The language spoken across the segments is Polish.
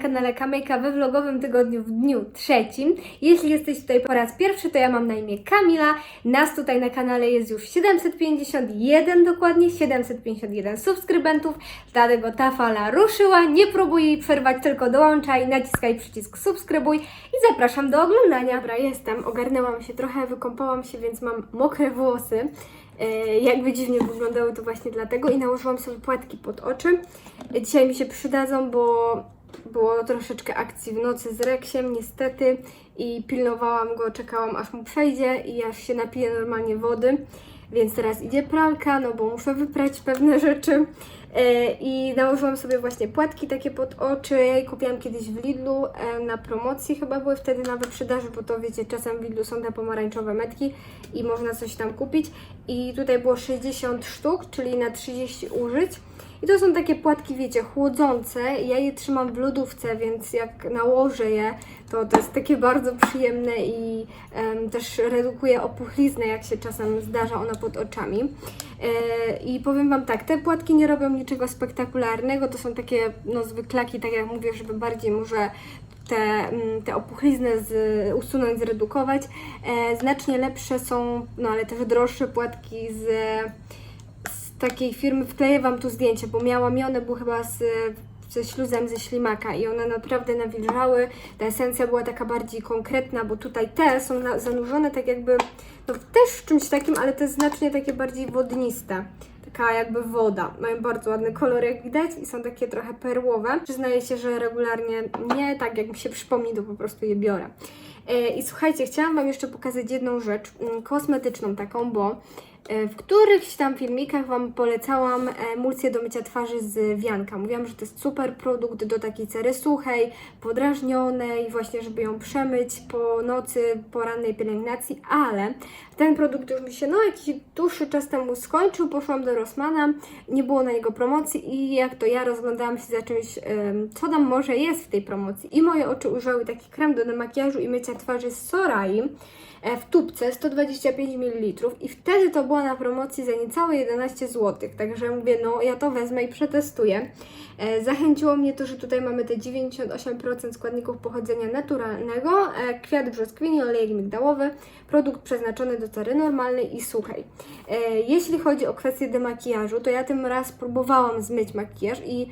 kanale Kamejka we vlogowym tygodniu w dniu trzecim. Jeśli jesteś tutaj po raz pierwszy, to ja mam na imię Kamila. Nas tutaj na kanale jest już 751, dokładnie 751 subskrybentów, dlatego ta fala ruszyła. Nie próbuj jej przerwać, tylko dołączaj, naciskaj przycisk subskrybuj i zapraszam do oglądania. Dobra, jestem, ogarnęłam się trochę, wykąpałam się, więc mam mokre włosy. E, jakby dziwnie wyglądały to właśnie dlatego i nałożyłam sobie płatki pod oczy. E, Dzisiaj mi się przydadzą, bo było troszeczkę akcji w nocy z Reksiem niestety i pilnowałam go, czekałam aż mu przejdzie i aż się napije normalnie wody. Więc teraz idzie pralka, no bo muszę wyprać pewne rzeczy. E, I nałożyłam sobie właśnie płatki takie pod oczy. Kupiłam kiedyś w Lidlu e, na promocji, chyba były wtedy na wyprzedaży, bo to wiecie, czasem w Lidlu są te pomarańczowe metki i można coś tam kupić. I tutaj było 60 sztuk, czyli na 30 użyć. I to są takie płatki, wiecie, chłodzące. Ja je trzymam w lodówce, więc jak nałożę je, to to jest takie bardzo przyjemne i em, też redukuje opuchliznę, jak się czasem zdarza ona pod oczami. E, I powiem Wam tak, te płatki nie robią niczego spektakularnego, to są takie no, zwyklaki, tak jak mówię, żeby bardziej może te, mm, te opuchlizny z, usunąć, zredukować. E, znacznie lepsze są, no ale też droższe płatki z takiej firmy, wkleję Wam tu zdjęcie, bo miałam je, one były chyba z, ze śluzem ze ślimaka i one naprawdę nawilżały. Ta esencja była taka bardziej konkretna, bo tutaj te są na, zanurzone tak jakby, no też w czymś takim, ale jest znacznie takie bardziej wodniste. Taka jakby woda. Mają bardzo ładny kolor, jak widać, i są takie trochę perłowe. Przyznaję się, że regularnie nie, tak jak mi się przypomni, to po prostu je biorę. E, I słuchajcie, chciałam Wam jeszcze pokazać jedną rzecz, mm, kosmetyczną taką, bo w którychś tam filmikach Wam polecałam emulsję do mycia twarzy z wianka. Mówiłam, że to jest super produkt do takiej cery suchej, podrażnionej, właśnie żeby ją przemyć po nocy, po rannej pielęgnacji, ale ten produkt już mi się no jakiś dłuższy czas temu skończył, poszłam do Rossmana, nie było na niego promocji i jak to ja rozglądałam się za czymś, co tam może jest w tej promocji i moje oczy ujrzały taki krem do demakijażu i mycia twarzy z Sorai e, w tubce 125 ml i wtedy to było na promocji za niecałe 11 zł. Także mówię, no ja to wezmę i przetestuję. E, Zachęciło mnie to, że tutaj mamy te 98% składników pochodzenia naturalnego, e, kwiat brzoskwini, olejek migdałowy, produkt przeznaczony do cery normalnej i suchej. E, Jeśli chodzi o kwestię demakijażu, to ja tym raz próbowałam zmyć makijaż i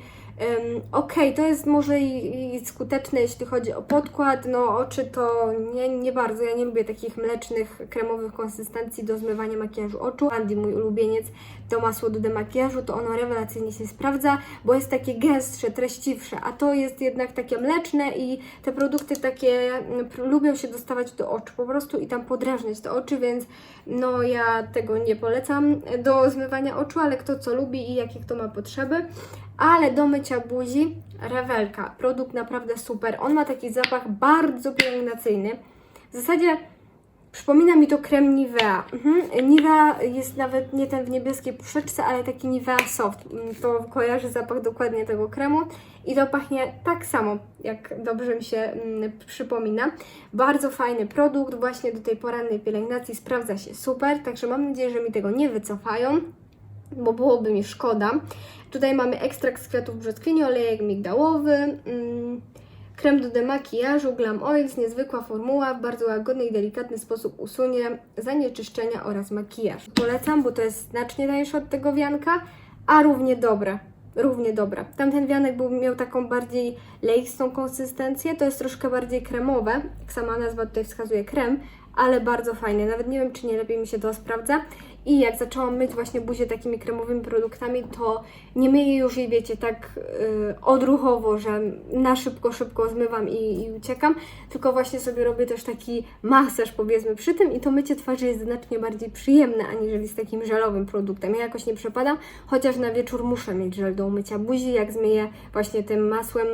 Okej, to jest może i, i skuteczne, jeśli chodzi o podkład. No, oczy to nie, nie bardzo. Ja nie lubię takich mlecznych, kremowych konsystencji do zmywania makijażu oczu. Andy, mój ulubieniec, to masło do demakijażu, to ono rewelacyjnie się sprawdza, bo jest takie gęstsze, treściwsze, a to jest jednak takie mleczne i te produkty takie mm, lubią się dostawać do oczu po prostu i tam podrażniać te oczy, więc no ja tego nie polecam do zmywania oczu, ale kto co lubi i jakie kto ma potrzeby. Ale do mycia buzi rewelka. Produkt naprawdę super. On ma taki zapach bardzo pielęgnacyjny. W zasadzie przypomina mi to krem Nivea. Mhm. Nivea jest nawet nie ten w niebieskiej puszeczce, ale taki Nivea Soft. Mm, To kojarzy zapach dokładnie tego kremu i to pachnie tak samo, jak dobrze mi się mm, przypomina. Bardzo fajny produkt, właśnie do tej porannej pielęgnacji sprawdza się super, także mam nadzieję, że mi tego nie wycofają bo byłoby mi szkoda. Tutaj mamy ekstrakt z kwiatów brzoskwini, olejek migdałowy, mm, krem do demakijażu, Glam Oils, niezwykła formuła, w bardzo łagodny i delikatny sposób usunie zanieczyszczenia oraz makijaż. Polecam, bo to jest znacznie tańsze od tego wianka, a równie dobre. Równie dobra. Tamten wianek był, miał taką bardziej leistą konsystencję, to jest troszkę bardziej kremowe, jak sama nazwa tutaj wskazuje krem, ale bardzo fajny. Nawet nie wiem, czy nie lepiej mi się to sprawdza. I jak zaczęłam myć właśnie buzię takimi kremowymi produktami, to nie myję już jej, wiecie, tak y, odruchowo, że na szybko, szybko zmywam i, i uciekam, tylko właśnie sobie robię też taki masaż, powiedzmy, przy tym i to mycie twarzy jest znacznie bardziej przyjemne, aniżeli z takim żelowym produktem. Ja jakoś nie przepadam, chociaż na wieczór muszę mieć żel do umycia buzi, jak zmyję właśnie tym masłem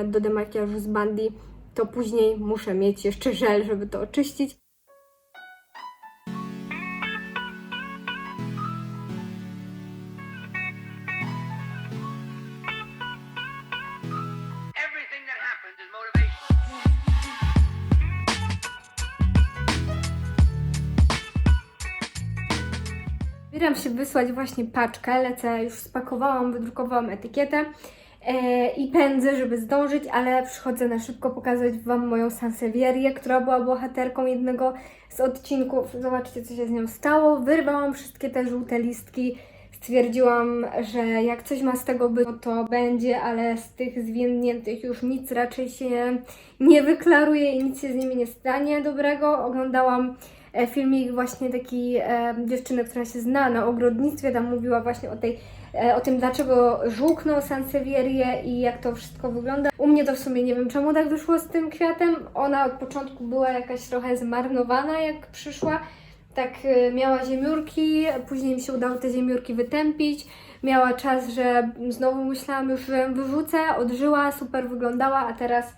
e, do demakijażu z Bandi, to później muszę mieć jeszcze żel, żeby to oczyścić. Zbieram się wysłać właśnie paczkę, lecę, już spakowałam, wydrukowałam etykietę e, i pędzę, żeby zdążyć, ale przychodzę na szybko pokazać Wam moją Sansevierię, która była bohaterką jednego z odcinków. Zobaczcie, co się z nią stało. Wyrwałam wszystkie te żółte listki. Stwierdziłam, że jak coś ma z tego być, to będzie, ale z tych zwiędniętych już nic raczej się nie wyklaruje i nic się z nimi nie stanie dobrego. Oglądałam filmik właśnie takiej e, dziewczyny, która się zna na ogrodnictwie, tam mówiła właśnie o tej e, o tym, dlaczego żółkną Sansevierię i jak to wszystko wygląda. U mnie to w sumie nie wiem, czemu tak wyszło z tym kwiatem. Ona od początku była jakaś trochę zmarnowana, jak przyszła. Tak e, miała ziemiórki, później mi się udało te ziemiórki wytępić. Miała czas, że znowu myślałam już, że ją wyrzucę, odżyła, super wyglądała, a teraz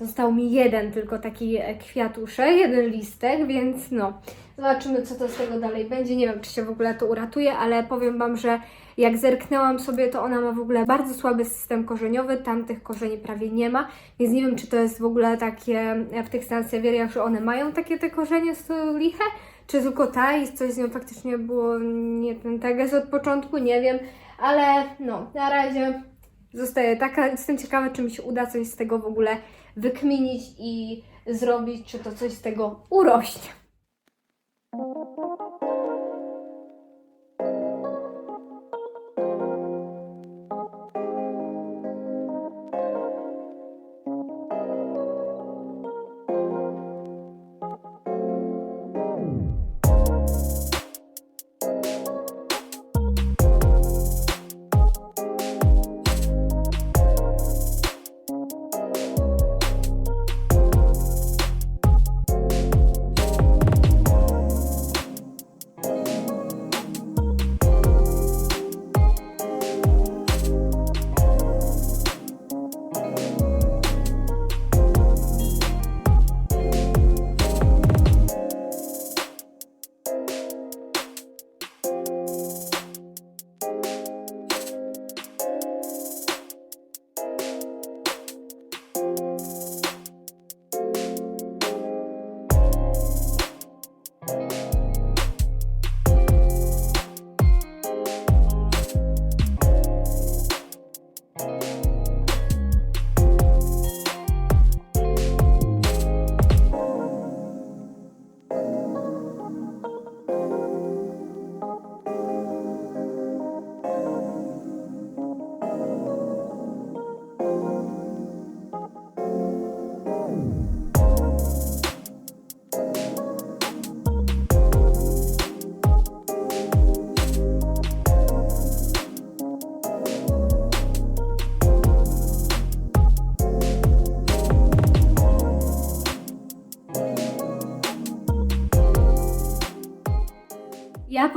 został mi jeden tylko taki e, kwiatuszek, jeden listek, więc no, zobaczymy co to z tego dalej będzie. Nie wiem, czy się w ogóle to uratuje, ale powiem Wam, że jak zerknęłam sobie, to ona ma w ogóle bardzo słaby system korzeniowy, tam tych korzeni prawie nie ma, więc nie wiem, czy to jest w ogóle takie e, w tych sansewieriach, że one mają takie te korzenie z liche, czy tylko ta i coś z nią faktycznie było nie ten teges od początku, nie wiem, ale no, na razie zostaje taka. Jestem ciekawa, czy mi się uda coś z tego w ogóle wykminić i zrobić, czy to coś z tego urośnie.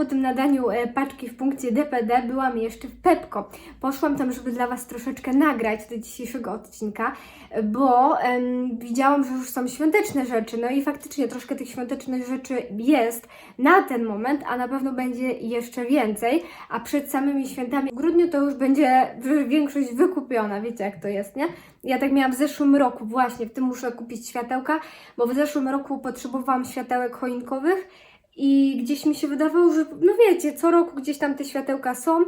Po tym nadaniu e, paczki w punkcie DPD byłam jeszcze w Pepko. Poszłam tam, żeby dla Was troszeczkę nagrać do dzisiejszego odcinka, bo widziałam, że już są świąteczne rzeczy. No i faktycznie troszkę tych świątecznych rzeczy jest na ten moment, a na pewno będzie jeszcze więcej. A przed samymi świętami w grudniu to już będzie większość wykupiona. Wiecie, jak to jest, nie? Ja tak miałam w zeszłym roku, właśnie w tym muszę kupić światełka, bo w zeszłym roku potrzebowałam światełek choinkowych. I gdzieś mi się wydawało, że no wiecie, co roku gdzieś tam te światełka są,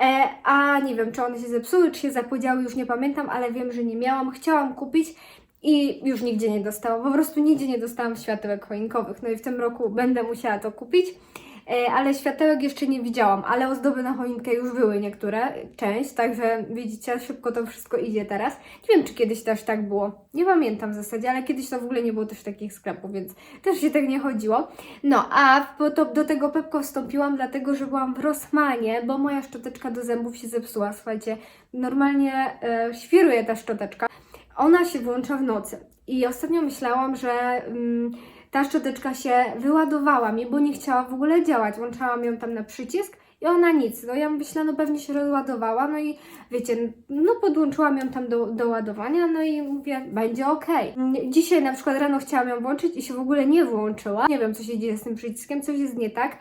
e, a nie wiem, czy one się zepsuły, czy się zapłodziały, już nie pamiętam, ale wiem, że nie miałam. Chciałam kupić i już nigdzie nie dostałam. Po prostu nigdzie nie dostałam światełek choinkowych. No i w tym roku będę musiała to kupić. E, ale światełek jeszcze nie widziałam, ale ozdoby na choinkę już były niektóre, część, także widzicie, szybko to wszystko idzie teraz. Nie wiem, czy kiedyś też tak było, nie pamiętam w zasadzie, ale kiedyś to w ogóle nie było też takich sklepów, więc też się tak nie chodziło. No, a to, do tego Pepko wstąpiłam, dlatego, że byłam w Rossmanie, bo moja szczoteczka do zębów się zepsuła, słuchajcie, normalnie e, świruje ta szczoteczka. Ona się włącza w nocy i ostatnio myślałam, że... Mm, ta szczoteczka się wyładowała mi, bo nie chciała w ogóle działać. Włączałam ją tam na przycisk i ona nic. No ja myślę, no pewnie się rozładowała, no i wiecie, no podłączyłam ją tam do, do ładowania, no i mówię, będzie ok. Dzisiaj na przykład rano chciałam ją włączyć i się w ogóle nie włączyła. Nie wiem, co się dzieje z tym przyciskiem, coś jest nie tak.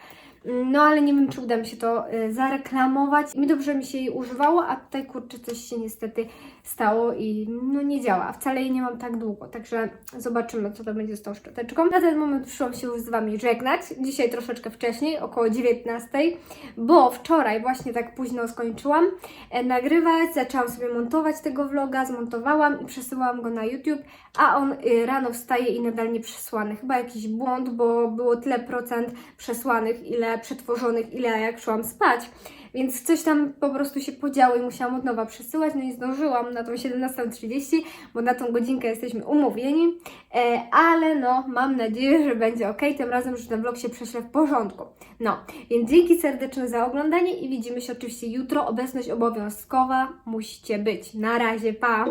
No ale nie wiem, czy uda mi się to y, zareklamować. Mi dobrze mi się jej używało, a tutaj kurczę coś się niestety stało i no nie działa. Wcale jej nie mam tak długo, także zobaczymy, co to będzie z tą szczoteczką. Na ten moment przyszłam się już z Wami żegnać. Dzisiaj troszeczkę wcześniej, około 19, bo wczoraj właśnie tak późno skończyłam e, nagrywać, zaczęłam sobie montować tego vloga, zmontowałam i przesyłałam go na YouTube, a on y, rano wstaje i nadal nie przesłany. Chyba jakiś błąd, bo było tyle procent przesłanych, ile przetworzonych, ile jak szłam spać. Więc coś tam po prostu się podziało i musiałam od nowa przesyłać, no i zdążyłam na tą 17.30, bo na tą godzinkę jesteśmy umówieni, e, ale no mam nadzieję, że będzie ok, tym razem, że ten vlog się prześle w porządku. No, więc dzięki serdeczne za oglądanie i widzimy się oczywiście jutro. Obecność obowiązkowa musicie być. Na razie, pa!